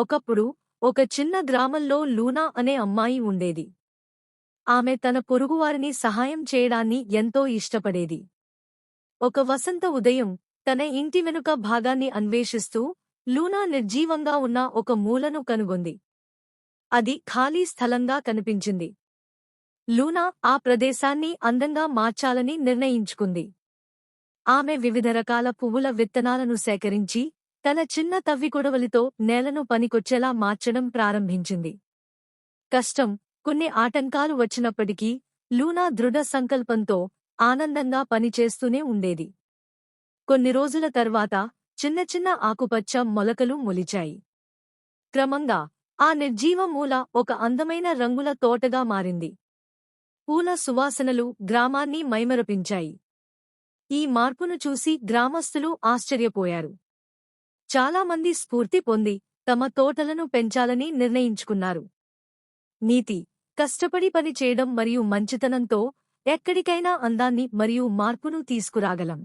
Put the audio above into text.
ఒకప్పుడు ఒక చిన్న గ్రామంలో లూనా అనే అమ్మాయి ఉండేది. ఆమె తన పొరుగువారిని సహాయం చేయడాన్ని ఎంతో ఇష్టపడేది. ఒక వసంత ఉదయం తన ఇంటి వెనుక భాగాన్ని అన్వేషిస్తూ లూనా నిర్జీవంగా ఉన్న ఒక మూలను కనుగొంది. అది ఖాళీ స్థలంగా కనిపించింది. లూనా ఆ ప్రదేశాన్ని అందంగా మార్చాలని నిర్ణయించుకుంది. ఆమె వివిధ రకాల పువ్వుల విత్తనాలను సేకరించి తన చిన్న తవ్వికొడవలితో నేలను పనికొచ్చేలా మార్చడం ప్రారంభించింది. కష్టం కొన్ని ఆటంకాలు వచ్చినప్పటికీ లూనా దృఢ సంకల్పంతో ఆనందంగా పనిచేస్తూనే ఉండేది. కొన్ని రోజుల తర్వాత చిన్న చిన్న ఆకుపచ్చ మొలకలు మొలిచాయి. క్రమంగా ఆ నిర్జీవ మూల ఒక అందమైన రంగుల తోటగా మారింది. పూల సువాసనలు గ్రామాన్ని మైమరపించాయి. ఈ మార్పును చూసి గ్రామస్తులు ఆశ్చర్యపోయారు. చాలామంది స్ఫూర్తి పొంది తమ తోటలను పెంచాలని నిర్ణయించుకున్నారు. నీతి కష్టపడి పని చేయడం మరియు మంచితనంతో ఎక్కడికైనా అందాన్ని మరియు మార్పును తీసుకురాగలం.